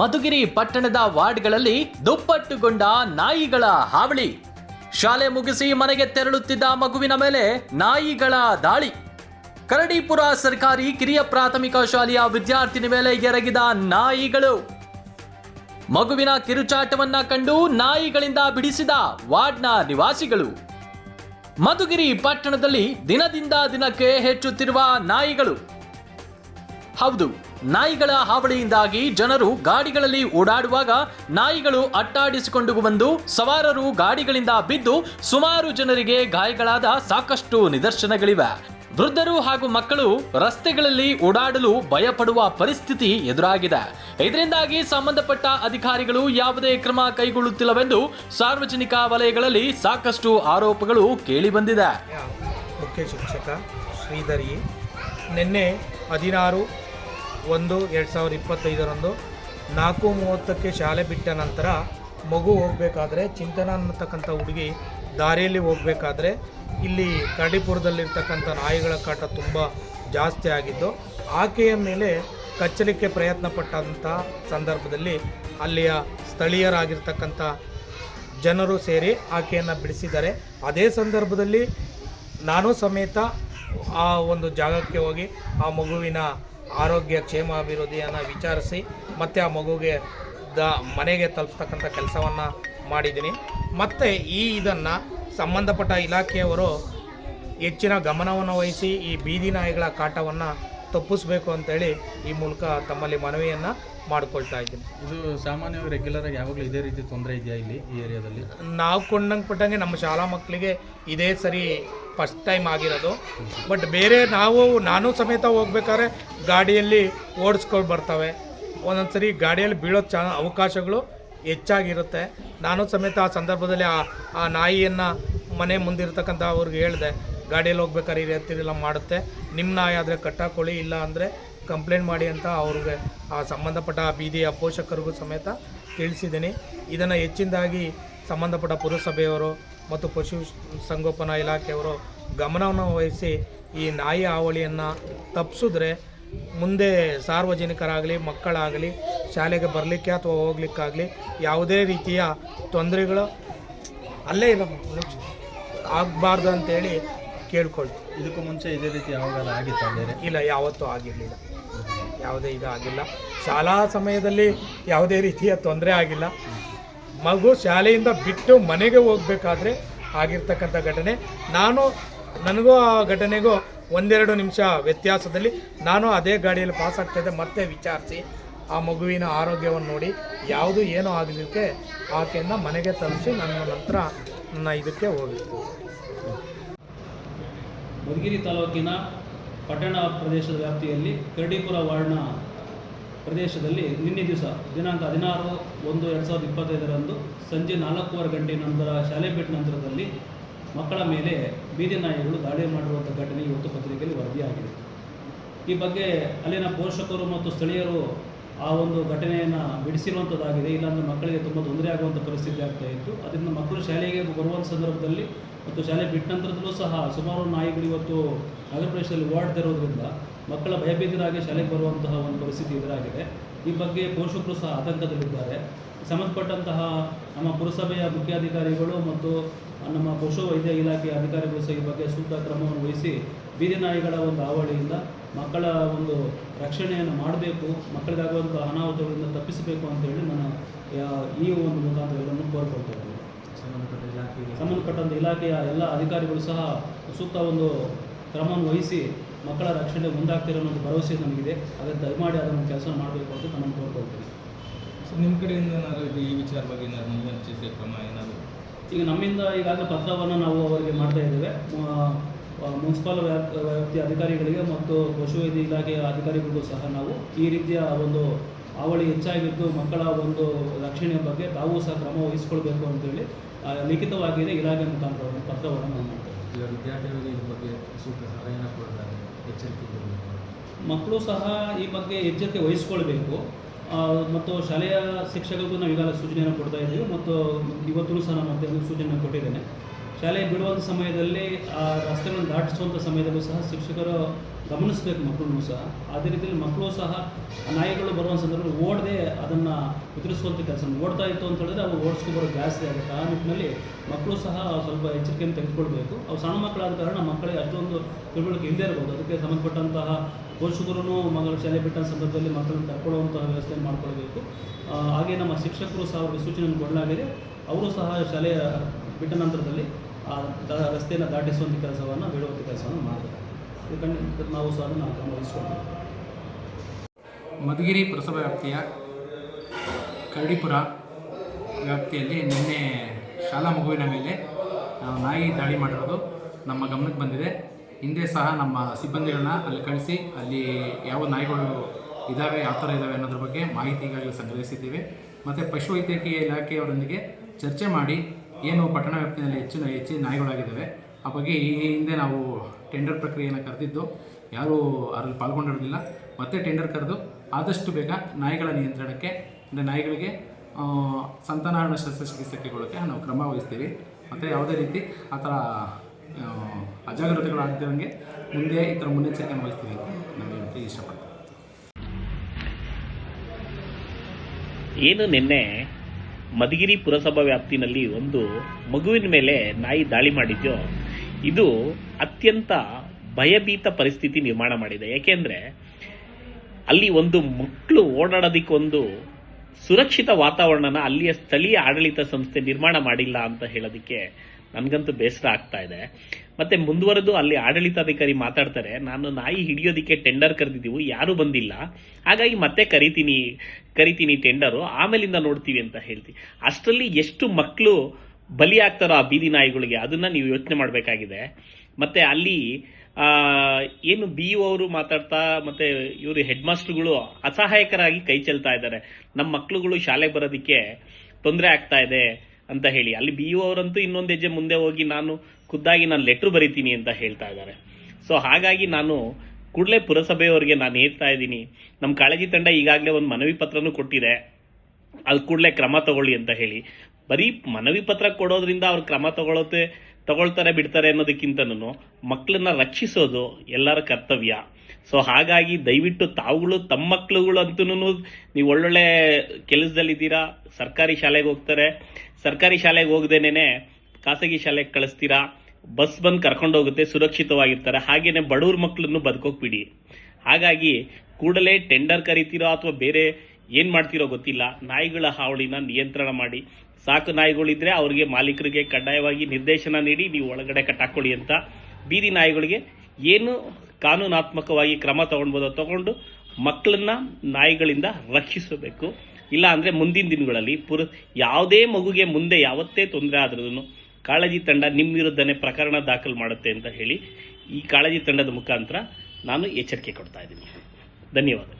ಮಧುಗಿರಿ ಪಟ್ಟಣದ ವಾರ್ಡ್ಗಳಲ್ಲಿ ದುಪ್ಪಟ್ಟುಗೊಂಡ ನಾಯಿಗಳ ಹಾವಳಿ. ಶಾಲೆ ಮುಗಿಸಿ ಮನೆಗೆ ತೆರಳುತ್ತಿದ್ದ ಮಗುವಿನ ಮೇಲೆ ನಾಯಿಗಳ ದಾಳಿ. ಕರಡಿಪುರ ಸರ್ಕಾರಿ ಕಿರಿಯ ಪ್ರಾಥಮಿಕ ಶಾಲೆಯ ವಿದ್ಯಾರ್ಥಿನಿ ಮೇಲೆ ಎರಗಿದ ನಾಯಿಗಳು. ಮಗುವಿನ ಕಿರುಚಾಟವನ್ನ ಕಂಡು ನಾಯಿಗಳಿಂದ ಬಿಡಿಸಿದ ವಾರ್ಡ್ನ ನಿವಾಸಿಗಳು. ಮಧುಗಿರಿ ಪಟ್ಟಣದಲ್ಲಿ ದಿನದಿಂದ ದಿನಕ್ಕೆ ಹೆಚ್ಚುತ್ತಿರುವ ನಾಯಿಗಳು. ಹೌದು, ನಾಯಿಗಳ ಹಾವಳಿಯಿಂದಾಗಿ ಜನರು ಗಾಡಿಗಳಲ್ಲಿ ಓಡಾಡುವಾಗ ನಾಯಿಗಳು ಅಟ್ಟಾಡಿಸಿಕೊಂಡು ಬಂದು ಸವಾರರು ಗಾಡಿಗಳಿಂದ ಬಿದ್ದು ಸುಮಾರು ಜನರಿಗೆ ಗಾಯಗಳಾದ ಸಾಕಷ್ಟು ನಿದರ್ಶನಗಳಿವೆ. ವೃದ್ಧರು ಹಾಗೂ ಮಕ್ಕಳು ರಸ್ತೆಗಳಲ್ಲಿ ಓಡಾಡಲು ಭಯಪಡುವ ಪರಿಸ್ಥಿತಿ ಎದುರಾಗಿದೆ. ಇದರಿಂದಾಗಿ ಸಂಬಂಧಪಟ್ಟ ಅಧಿಕಾರಿಗಳು ಯಾವುದೇ ಕ್ರಮ ಕೈಗೊಳ್ಳುತ್ತಿಲ್ಲವೆಂದು ಸಾರ್ವಜನಿಕ ವಲಯಗಳಲ್ಲಿ ಸಾಕಷ್ಟು ಆರೋಪಗಳು ಕೇಳಿಬಂದಿದೆ. ಮುಖ್ಯ ಶಿಕ್ಷಕ ಶ್ರೀಧರಿ, ನಿನ್ನೆ ಹದಿನಾರು ಒಂದು, ಎರಡು ಸಾವಿರದ ಇಪ್ಪತ್ತೈದರಂದು ನಾಲ್ಕು ಮೂವತ್ತಕ್ಕೆ ಶಾಲೆ ಬಿಟ್ಟ ನಂತರ ಮಗು ಹೋಗಬೇಕಾದ್ರೆ ಚಿಂತನ ಅನ್ನತಕ್ಕಂಥ ಹುಡುಗಿ ದಾರಿಯಲ್ಲಿ ಹೋಗಬೇಕಾದ್ರೆ ಇಲ್ಲಿ ಕರಡಿಪುರದಲ್ಲಿರ್ತಕ್ಕಂಥ ನಾಯಿಗಳ ಕಾಟ ತುಂಬ ಜಾಸ್ತಿ ಆಗಿದ್ದು ಆಕೆಯ ಮೇಲೆ ಕಚ್ಚಲಿಕ್ಕೆ ಪ್ರಯತ್ನ ಪಟ್ಟಂಥ ಸಂದರ್ಭದಲ್ಲಿ ಅಲ್ಲಿಯ ಸ್ಥಳೀಯರಾಗಿರ್ತಕ್ಕಂಥ ಜನರು ಸೇರಿ ಆಕೆಯನ್ನು ಬಿಡಿಸಿದ್ದಾರೆ. ಅದೇ ಸಂದರ್ಭದಲ್ಲಿ ನಾನು ಸಮೇತ ಆ ಒಂದು ಜಾಗಕ್ಕೆ ಹೋಗಿ ಆ ಮಗುವಿನ ಆರೋಗ್ಯ ಕ್ಷೇಮ ಅಭಿವೃದ್ಧಿಯನ್ನು ವಿಚಾರಿಸಿ ಮತ್ತು ಆ ಮಗುಗೆ ದ ಮನೆಗೆ ತಲುಪ್ತಕ್ಕಂಥ ಕೆಲಸವನ್ನು ಮಾಡಿದ್ದೀನಿ. ಮತ್ತು ಈ ಇದನ್ನು ಸಂಬಂಧಪಟ್ಟ ಇಲಾಖೆಯವರು ಹೆಚ್ಚಿನ ಗಮನವನ್ನು ವಹಿಸಿ ಈ ಬೀದಿ ನಾಯಿಗಳ ಕಾಟವನ್ನು ತಪ್ಪಿಸ್ಬೇಕು ಅಂತೇಳಿ ಈ ಮೂಲಕ ತಮ್ಮಲ್ಲಿ ಮನವಿಯನ್ನು ಮಾಡಿಕೊಳ್ತಾ ಇದ್ದೀನಿ. ಇದು ಸಾಮಾನ್ಯವಾಗಿ ರೆಗ್ಯುಲರ್ ಆಗಿ ಯಾವಾಗಲೂ ಇದೇ ರೀತಿ ತೊಂದರೆ ಇದೆಯಾ ಇಲ್ಲಿ ಈ ಏರಿಯಾದಲ್ಲಿ? ನಾವು ಕೊಂಡಂಗೆ ಪಟ್ಟಂಗೆ ನಮ್ಮ ಶಾಲಾ ಮಕ್ಕಳಿಗೆ ಇದೇ ಸರಿ ಫಸ್ಟ್ ಟೈಮ್ ಆಗಿರೋದು. ಬಟ್ ಬೇರೆ ನಾವು, ನಾನು ಸಮೇತ ಹೋಗ್ಬೇಕಾದ್ರೆ ಗಾಡಿಯಲ್ಲಿ ಓಡಿಸ್ಕೊಂಡು ಬರ್ತವೆ. ಒಂದೊಂದು ಸರಿ ಗಾಡಿಯಲ್ಲಿ ಬೀಳೋ ಚ ಅವಕಾಶಗಳು ಹೆಚ್ಚಾಗಿರುತ್ತೆ. ನಾನು ಸಮೇತ ಆ ಸಂದರ್ಭದಲ್ಲಿ ಆ ಆ ನಾಯಿಯನ್ನು ಮನೆ ಮುಂದಿರ್ತಕ್ಕಂಥ ಅವ್ರಿಗೆ ಹೇಳಿದೆ, ಗಾಡಿಯಲ್ಲಿ ಹೋಗ್ಬೇಕಾದ್ರೆ ಈ ರೀತಿಯೆಲ್ಲ ಮಾಡುತ್ತೆ. ನಿಮ್ಮ ನಾಯಿ ಆದರೆ ಕಟ್ಟಾಕೊಳ್ಳಿ, ಇಲ್ಲ ಅಂದರೆ ಕಂಪ್ಲೇಂಟ್ ಮಾಡಿ ಅಂತ ಅವ್ರಿಗೆ ಆ ಸಂಬಂಧಪಟ್ಟ ಬೀದಿಯ ಪೋಷಕರಿಗೂ ಸಮೇತ ತಿಳಿಸಿದ್ದೀನಿ. ಇದನ್ನು ಹೆಚ್ಚಿನದಾಗಿ ಸಂಬಂಧಪಟ್ಟ ಪುರಸಭೆಯವರು ಮತ್ತು ಪಶು ಸಂಗೋಪನಾ ಇಲಾಖೆಯವರು ಗಮನವನ್ನು ವಹಿಸಿ ಈ ನಾಯಿ ಹಾವಳಿಯನ್ನು ತಪ್ಪಿಸಿದ್ರೆ ಮುಂದೆ ಸಾರ್ವಜನಿಕರಾಗಲಿ ಮಕ್ಕಳಾಗಲಿ ಶಾಲೆಗೆ ಬರಲಿಕ್ಕೆ ಅಥವಾ ಹೋಗ್ಲಿಕ್ಕಾಗಲಿ ಯಾವುದೇ ರೀತಿಯ ತೊಂದರೆಗಳು ಅಲ್ಲೇ ಇಲ್ಲ. ಆಗಬಾರ್ದು ಅಂತೇಳಿ ಕೇಳ್ಕೊಳ್ಳಿ ಇದಕ್ಕೂ ಮುಂಚೆ ಇದೇ ರೀತಿ ಯಾವಾಗ ಆಗಿತ್ತು ಅಂದರೆ ಇಲ್ಲ ಯಾವತ್ತೂ ಆಗಿರಲಿಲ್ಲ. ಯಾವುದೇ ಇದು ಆಗಿಲ್ಲ. ಶಾಲಾ ಸಮಯದಲ್ಲಿ ಯಾವುದೇ ರೀತಿಯ ತೊಂದರೆ ಆಗಿಲ್ಲ. ಮಗು ಶಾಲೆಯಿಂದ ಬಿಟ್ಟು ಮನೆಗೆ ಹೋಗಬೇಕಾದ್ರೆ ಆಗಿರ್ತಕ್ಕಂಥ ಘಟನೆ. ನಾನು, ನನಗೂ ಆ ಘಟನೆಗೂ ಒಂದೆರಡು ನಿಮಿಷ ವ್ಯತ್ಯಾಸದಲ್ಲಿ ನಾನು ಅದೇ ಗಾಡಿಯಲ್ಲಿ ಪಾಸ್ ಆಗ್ತಾಯಿದ್ದೆ ಮತ್ತೆ ವಿಚಾರಿಸಿ ಆ ಮಗುವಿನ ಆರೋಗ್ಯವನ್ನು ನೋಡಿ, ಯಾವುದು ಏನೂ ಆಗಲಿಕ್ಕೆ ಆಕೆಯನ್ನು ಮನೆಗೆ ತಲುಪಿಸಿ ನನ್ನ ನಂತರ ನನ್ನ ಇದಕ್ಕೆ ಹೋಗಿತ್ತು ಮಧುಗಿರಿ ತಾಲೂಕಿನ ಪಟ್ಟಣ ಪ್ರದೇಶದ ವ್ಯಾಪ್ತಿಯಲ್ಲಿ ಕರಡಿಪುರ ವಾರ್ಡ್ನ ಪ್ರದೇಶದಲ್ಲಿ ನಿನ್ನೆ ದಿವಸ, ದಿನಾಂಕ ಹದಿನಾರು ಒಂದು ಎರಡು ಸಾವಿರದ ಇಪ್ಪತ್ತೈದರಂದು ಸಂಜೆ ನಾಲ್ಕೂವರೆ ಗಂಟೆ ನಂತರ ಶಾಲೆ ಬಿಟ್ಟ ನಂತರದಲ್ಲಿ ಮಕ್ಕಳ ಮೇಲೆ ಬೀದಿ ನಾಯಿಗಳು ದಾಳಿ ಮಾಡಿರುವಂಥ ಘಟನೆ ಇವತ್ತು ಪತ್ರಿಕೆಯಲ್ಲಿ ವರದಿಯಾಗಿದೆ. ಈ ಬಗ್ಗೆ ಅಲ್ಲಿನ ಪೋಷಕರು ಮತ್ತು ಸ್ಥಳೀಯರು ಆ ಒಂದು ಘಟನೆಯನ್ನು ಬಿಡಿಸಿರುವಂಥದ್ದಾಗಿದೆ ಇಲ್ಲಾಂದರೆ ಮಕ್ಕಳಿಗೆ ತುಂಬ ತೊಂದರೆ ಆಗುವಂಥ ಪರಿಸ್ಥಿತಿ ಆಗ್ತಾ ಇತ್ತು. ಅದರಿಂದ ಮಕ್ಕಳು ಶಾಲೆಗೆ ಬರುವಂಥ ಸಂದರ್ಭದಲ್ಲಿ ಮತ್ತು ಶಾಲೆ ಬಿಟ್ಟ ನಂತರದಲ್ಲೂ ಸಹ ಸುಮಾರು ನಾಯಿಗಳು ಇವತ್ತು ನಗರ ಪ್ರದೇಶದಲ್ಲಿ ಓಡಾಡ್ತಿರೋದ್ರಿಂದ ಮಕ್ಕಳ ಭಯಭೀತರಾಗಿ ಶಾಲೆಗೆ ಬರುವಂತಹ ಒಂದು ಪರಿಸ್ಥಿತಿ ಎದುರಾಗಿದೆ. ಈ ಬಗ್ಗೆ ಪೋಷಕರು ಸಹ ಆತಂಕದಲ್ಲಿದ್ದಾರೆ. ಸಂಬಂಧಪಟ್ಟಂತಹ ನಮ್ಮ ಪುರಸಭೆಯ ಮುಖ್ಯಾಧಿಕಾರಿಗಳು ಮತ್ತು ನಮ್ಮ ಪಶು ವೈದ್ಯ ಇಲಾಖೆಯ ಅಧಿಕಾರಿಗಳು ಸಹ ಈ ಬಗ್ಗೆ ಸೂಕ್ತ ಕ್ರಮವನ್ನು ವಹಿಸಿ ಬೀದಿ ನಾಯಿಗಳ ಒಂದು ಹಾವಳಿಯಿಂದ ಮಕ್ಕಳ ಒಂದು ರಕ್ಷಣೆಯನ್ನು ಮಾಡಬೇಕು ಮಕ್ಕಳಿಗಾಗುವಂಥ ಅನಾಹುತಗಳಿಂದ ತಪ್ಪಿಸಬೇಕು ಅಂತೇಳಿ ನಾನು ಈ ಒಂದು ಮುಖಾಂತರ ಎಲ್ಲರನ್ನು ಕೋರ್ಕೊಳ್ತಾ ಇದ್ದೀನಿ. ಸಂಬಂಧಪಟ್ಟ ಸಂಬಂಧಪಟ್ಟಂಥ ಇಲಾಖೆಯ ಎಲ್ಲ ಅಧಿಕಾರಿಗಳು ಸಹ ಸೂಕ್ತ ಒಂದು ಕ್ರಮವನ್ನು ವಹಿಸಿ ಮಕ್ಕಳ ರಕ್ಷಣೆ ಮುಂದಾಗ್ತಿರೋ ಒಂದು ಭರವಸೆ ನಮಗಿದೆ. ಅದನ್ನು ದಯಮಾಡಿ ಅದನ್ನು ಕೆಲಸ ಮಾಡಬೇಕು ಅಂತ ನಾನು ಕೋರ್ಕೊಳ್ತೀನಿ. ಸೊ ನಿಮ್ಮ ಕಡೆಯಿಂದ ಏನಾದರೂ ಈ ಈ ವಿಚಾರವಾಗಿ ಏನಾದ್ರು ಮುನ್ನೆಚ್ಚರಿಕೆ ಕ್ರಮ ಏನಾದರೂ? ಈಗ ನಮ್ಮಿಂದ ಈಗಾಗಲೇ ಪತ್ರವನ್ನು ನಾವು ಅವರಿಗೆ ಮಾಡ್ತಾ ಇದ್ದೇವೆ. ಮುನ್ಸಿಪಾಲ್ ಮುನ್ಸಿಪಲ್ ವ್ಯಾಪ್ ವ್ಯಾಪ್ತಿ ಅಧಿಕಾರಿಗಳಿಗೆ ಮತ್ತು ಪಶುವೈದ್ಯ ಇಲಾಖೆಯ ಅಧಿಕಾರಿಗಳಿಗೂ ಸಹ ನಾವು ಈ ರೀತಿಯ ಒಂದು ಅವಳಿ ಹೆಚ್ಚಾಗಿದ್ದು ಮಕ್ಕಳ ಒಂದು ರಕ್ಷಣೆಯ ಬಗ್ಗೆ ತಾವು ಸಹ ಕ್ರಮ ವಹಿಸ್ಕೊಳ್ಬೇಕು ಅಂತೇಳಿ ಲಿಖಿತವಾಗಿದೆ ಲಿಖಿತವಾಗಿಯೇ ಇಲಾಖೆ ಮುಖಾಂತರ ಒಂದು ಪತ್ರವನ್ನು ನಾವು ಮಾಡ್ತೇವೆ ಈಗ ವಿದ್ಯಾರ್ಥಿಗಳಿಗೆ ಇದ್ರ ಬಗ್ಗೆ ಸೂಕ್ತ ಸಲಹೆಯನ್ನು ಕೊಡ್ತಾರೆ. ಎಚ್ಚರಿಕೆ ಮಕ್ಕಳು ಸಹ ಈ ಬಗ್ಗೆ ಎಚ್ಚರಿಕೆ ವಹಿಸ್ಕೊಳ್ಬೇಕು. ಮತ್ತು ಶಾಲೆಯ ಶಿಕ್ಷಕರಿಗೂ ನಾವು ಈಗಾಗಲೇ ಸೂಚನೆಯನ್ನು ಕೊಡ್ತಾ ಇದ್ದೀವಿ. ಮತ್ತು ಇವತ್ತೂ ಸಹ ನಾನು ಮತ್ತೆ ಸೂಚನೆಯನ್ನು ಸೂಚನೆ ಕೊಟ್ಟಿದ್ದೇನೆ. ಶಾಲೆ ಬಿಡುವಂಥ ಸಮಯದಲ್ಲಿ, ಆ, ರಸ್ತೆಗಳನ್ನು ದಾಟಿಸುವಂಥ ಸಮಯದಲ್ಲೂ ಸಹ ಶಿಕ್ಷಕರು ಗಮನಿಸಬೇಕು ಮಕ್ಕಳನ್ನು ಸಹ. ಅದೇ ರೀತಿಯಲ್ಲಿ ಮಕ್ಕಳು ಸಹ ನಾಯಿಗಳು ಬರುವಂಥ ಸಂದರ್ಭದಲ್ಲಿ ಓಡದೆ ಅದನ್ನು ಉದುರಿಸುವಂಥ ಕೆಲಸ ಓಡ್ತಾ ಇತ್ತು ಅಂತ ಹೇಳಿದ್ರೆ ಅವು ಓಡಿಸ್ಕೊಬರೋದು ಜಾಸ್ತಿ ಆಗುತ್ತೆ. ಆ ನಿಟ್ಟಿನಲ್ಲಿ ಮಕ್ಕಳು ಸಹ ಸ್ವಲ್ಪ ಎಚ್ಚರಿಕೆಯನ್ನು ತೆಗೆದುಕೊಳ್ಬೇಕು. ಅವು ಸಣ್ಣ ಮಕ್ಕಳಾದ ಕಾರಣ ಮಕ್ಕಳಿಗೆ ಅಷ್ಟೊಂದು ತಿಳುವಳಿಕೆ ಇಲ್ಲದೇ ಇರ್ಬೋದು. ಅದಕ್ಕೆ ಸಂಬಂಧಪಟ್ಟಂತಹ ಪೋಷಕರು ಮಗಳು ಶಾಲೆ ಬಿಟ್ಟ ಸಂದರ್ಭದಲ್ಲಿ ಮಕ್ಕಳನ್ನು ಕರ್ಕೊಳ್ಳುವಂತಹ ವ್ಯವಸ್ಥೆಯನ್ನು ಮಾಡ್ಕೊಳ್ಬೇಕು. ಹಾಗೆ ನಮ್ಮ ಶಿಕ್ಷಕರು ಸಹ ಅವರಿಗೆ ಸೂಚನೆಯನ್ನು ಕೊಡಲಾಗಿದೆ. ಅವರು ಸಹ ಶಾಲೆಯ ಬಿಟ್ಟ ನಂತರದಲ್ಲಿ ಆ ರಸ್ತೆಯನ್ನು ದಾಟಿಸುವಂಥ ಕೆಲಸವನ್ನು, ಬಿಡುವಂಥ ಕೆಲಸವನ್ನು ಮಾಡಬೇಕು. ಇದಕ್ಕೆ ನಾವು ಸಹ ನಾವು ವಹಿಸ್ಕೊಳ್ಬೇಕು ಮಧುಗಿರಿ ಪುರಸಭಾ ವ್ಯಾಪ್ತಿಯ ಕರಡಿಪುರ ವ್ಯಾಪ್ತಿಯಲ್ಲಿ ನಿನ್ನೆ ಶಾಲಾ ಮಗುವಿನ ಮೇಲೆ ನಾಯಿ ದಾಳಿ ಮಾಡಿರೋದು ನಮ್ಮ ಗಮನಕ್ಕೆ ಬಂದಿದೆ. ಹಿಂದೆ ಸಹ ನಮ್ಮ ಸಿಬ್ಬಂದಿಗಳನ್ನ ಅಲ್ಲಿ ಕಳಿಸಿ, ಅಲ್ಲಿ ಯಾವ ನಾಯಿಗಳು ಇದ್ದಾವೆ ಯಾವ ಥರ ಇದ್ದಾವೆ ಅನ್ನೋದ್ರ ಬಗ್ಗೆ ಮಾಹಿತಿಗಾಗಿ ಸಂಗ್ರಹಿಸಿದ್ದೇವೆ. ಸಂಗ್ರಹಿಸಿದ್ದೀವಿ ಮತ್ತು ಪಶುವೈದ್ಯಕೀಯ ಇಲಾಖೆಯವರೊಂದಿಗೆ ಚರ್ಚೆ ಮಾಡಿ ಏನು ಪಟ್ಟಣ ವ್ಯಾಪ್ತಿಯಲ್ಲಿ ಹೆಚ್ಚಿನ ಹೆಚ್ಚಿನ ನಾಯಿಗಳಾಗಿದ್ದಾವೆ. ಆ ಬಗ್ಗೆ ಈ ಹಿಂದೆ ನಾವು ಟೆಂಡರ್ ಪ್ರಕ್ರಿಯೆಯನ್ನು ಕರೆದಿದ್ದು ಯಾರೂ ಅದರಲ್ಲಿ ಪಾಲ್ಗೊಂಡಿರಲಿಲ್ಲ. ಮತ್ತೆ ಟೆಂಡರ್ ಕರೆದು ಆದಷ್ಟು ಬೇಗ ನಾಯಿಗಳ ನಿಯಂತ್ರಣಕ್ಕೆ ಅಂದರೆ ನಾಯಿಗಳಿಗೆ ಸಂತಾನಹರಣ ಶಸ್ತ್ರಚಿಕಿತ್ಸೆ ಕೈಗೊಳ್ಳೋಕ್ಕೆ ನಾವು ಕ್ರಮ ವಹಿಸ್ತೀವಿ. ಮತ್ತು ಯಾವುದೇ ರೀತಿ ಆ ಥರ ಆ, ಅಜಾಗ್ರತೆಗಳು ಆಗದಿರಂಗೆ ಮುಂದೆ ಈ ಥರ ಮುನ್ನೆಚ್ಚರಿಕೆಯನ್ನು ವಹಿಸ್ತೀವಿ ಅಂತ ನಾನು ಇಷ್ಟಪಡ್ತೀನಿ. ಏನು ನಿನ್ನೆ ಮಧುಗಿರಿ ಪುರಸಭಾ ವ್ಯಾಪ್ತಿನಲ್ಲಿ ಒಂದು ಮಗುವಿನ ಮೇಲೆ ನಾಯಿ ದಾಳಿ ಮಾಡಿದ್ಯೋ, ಇದು ಅತ್ಯಂತ ಭಯಭೀತ ಪರಿಸ್ಥಿತಿ ನಿರ್ಮಾಣ ಮಾಡಿದೆ. ಯಾಕೆಂದ್ರೆ ಅಲ್ಲಿ ಒಂದು ಮಕ್ಕಳು ಓಡಾಡೋದಿಕ್ಕೊಂದು ಸುರಕ್ಷಿತ ವಾತಾವರಣನ ಅಲ್ಲಿಯ ಸ್ಥಳೀಯ ಆಡಳಿತ ಸಂಸ್ಥೆ ನಿರ್ಮಾಣ ಮಾಡಿಲ್ಲ ಅಂತ ಹೇಳೋದಕ್ಕೆ ನನಗಂತೂ ಬೇಸರ ಆಗ್ತಾ ಇದೆ. ಮತ್ತೆ ಮುಂದುವರೆದು ಅಲ್ಲಿ ಆಡಳಿತಾಧಿಕಾರಿ ಮಾತಾಡ್ತಾರೆ, ನಾನು ನಾಯಿ ಹಿಡಿಯೋದಕ್ಕೆ ಟೆಂಡರ್ ಕರೆದಿದ್ದೀವಿ, ಯಾರೂ ಬಂದಿಲ್ಲ. ಹಾಗಾಗಿ ಮತ್ತೆ ಕರಿತೀನಿ ಕರಿತೀನಿ ಟೆಂಡರು ಆಮೇಲಿಂದ ನೋಡ್ತೀವಿ ಅಂತ ಹೇಳ್ತೀವಿ ಅಷ್ಟರಲ್ಲಿ ಎಷ್ಟು ಮಕ್ಕಳು ಬಲಿ ಆಗ್ತಾರೋ ಆ ಬೀದಿ ನಾಯಿಗಳಿಗೆ ಅದನ್ನ ನೀವು ಯೋಚನೆ ಮಾಡಬೇಕಾಗಿದೆ. ಮತ್ತೆ ಅಲ್ಲಿ ಏನು ಬಿ ಅವರು ಮಾತಾಡ್ತಾ, ಮತ್ತೆ ಇವರು ಹೆಡ್ ಮಾಸ್ಟರ್ಗಳು ಅಸಹಾಯಕರಾಗಿ ಕೈ ಚೆಲ್ತಾ ಇದ್ದಾರೆ. ನಮ್ಮ ಮಕ್ಕಳುಗಳು ಶಾಲೆಗೆ ಬರೋದಕ್ಕೆ ತೊಂದರೆ ಆಗ್ತಾ ಇದೆ. ಅಂತ ಹೇಳಿ. ಅಲ್ಲಿ ಬಿ ಯು ಅವರಂತೂ ಇನ್ನೊಂದು ಹೆಜ್ಜೆ ಮುಂದೆ ಹೋಗಿ ನಾನು ಖುದ್ದಾಗಿ ನಾನು ಲೆಟ್ರ್ ಬರಿತೀನಿ ಅಂತ ಹೇಳ್ತಾ ಇದ್ದಾರೆ. ಸೊ ಹಾಗಾಗಿ ನಾನು ಕೂಡಲೇ ಪುರಸಭೆಯವರಿಗೆ ನಾನು ಹೇಳ್ತಾ ಇದ್ದೀನಿ. ನಮ್ಮ ಕಾಳಜಿ ತಂಡ ಈಗಾಗಲೇ ಒಂದು ಮನವಿ ಪತ್ರನೂ ಕೊಟ್ಟಿದೆ. ಅಲ್ಲಿ ಕೂಡಲೇ ಕ್ರಮ ತಗೊಳ್ಳಿ ಅಂತ ಹೇಳಿ. ಬರೀ ಮನವಿ ಪತ್ರ ಕೊಡೋದ್ರಿಂದ ಅವ್ರು ಕ್ರಮ ತಗೊಳ್ಳೋತೆ ತಗೊಳ್ತಾರೆ, ಬಿಡ್ತಾರೆ ಅನ್ನೋದಕ್ಕಿಂತನೂ ಮಕ್ಕಳನ್ನ ರಕ್ಷಿಸೋದು ಎಲ್ಲರ ಕರ್ತವ್ಯ. ಸೊ ಹಾಗಾಗಿ ದಯವಿಟ್ಟು ತಾವುಗಳು ತಮ್ಮ ಮಕ್ಕಳುಗಳು ಅಂತೂ ನೀವು ಒಳ್ಳೊಳ್ಳೆ ಕೆಲಸದಲ್ಲಿದ್ದೀರಾ, ಸರ್ಕಾರಿ ಶಾಲೆಗೆ ಹೋಗ್ತಾರೆ. ಸರ್ಕಾರಿ ಶಾಲೆಗೆ ಹೋಗದೇನೆ ಖಾಸಗಿ ಶಾಲೆಗೆ ಕಳಿಸ್ತೀರಾ, ಬಸ್ ಬಂದು ಕರ್ಕೊಂಡು ಹೋಗುತ್ತೆ, ಸುರಕ್ಷಿತವಾಗಿರ್ತಾರೆ. ಹಾಗೇನೆ ಬಡವ್ರ ಮಕ್ಕಳನ್ನು ಬದುಕೋಗ್ಬಿಡಿ ಹಾಗಾಗಿ ಕೂಡಲೇ ಟೆಂಡರ್ ಕರಿತೀರೋ ಅಥವಾ ಬೇರೆ ಏನ್ ಮಾಡ್ತಿರೋ ಗೊತ್ತಿಲ್ಲ. ನಾಯಿಗಳ ಹಾವಳಿನ ನಿಯಂತ್ರಣ ಮಾಡಿ. ಸಾಕು ನಾಯಿಗಳಿದ್ರೆ ಅವರಿಗೆ ಮಾಲೀಕರಿಗೆ ಕಡ್ಡಾಯವಾಗಿ ನಿರ್ದೇಶನ ನೀಡಿ, ನೀವು ಒಳಗಡೆ ಕಟ್ಟಾಕೊಳ್ಳಿ ಅಂತ ಬೀದಿ ನಾಯಿಗಳಿಗೆ ಏನು ಕಾನೂನಾತ್ಮಕವಾಗಿ ಕ್ರಮ ತಗೊಳ್ಬೋದೋ ತಗೊಂಡು ಮಕ್ಕಳನ್ನ ನಾಯಿಗಳಿಂದ ರಕ್ಷಿಸಬೇಕು. ಇಲ್ಲ ಅಂದ್ರೆ ಮುಂದಿನ ದಿನಗಳಲ್ಲಿ ಪುರ ಯಾವುದೇ ಮಗುಗೆ ಮುಂದೆ ಯಾವತ್ತೇ ತೊಂದರೆ ಆದ್ರೂ ಕಾಳಜಿ ತಂಡ ನಿಮ್ಮ ವಿರುದ್ಧನೇ ಪ್ರಕರಣ ದಾಖಲು ಮಾಡುತ್ತೆ ಅಂತ ಹೇಳಿ ಈ ಕಾಳಜಿ ತಂಡದ ಮುಖಾಂತರ ನಾನು ಎಚ್ಚರಿಕೆ ಕೊಡ್ತಾ ಇದ್ದೀನಿ. ಧನ್ಯವಾದ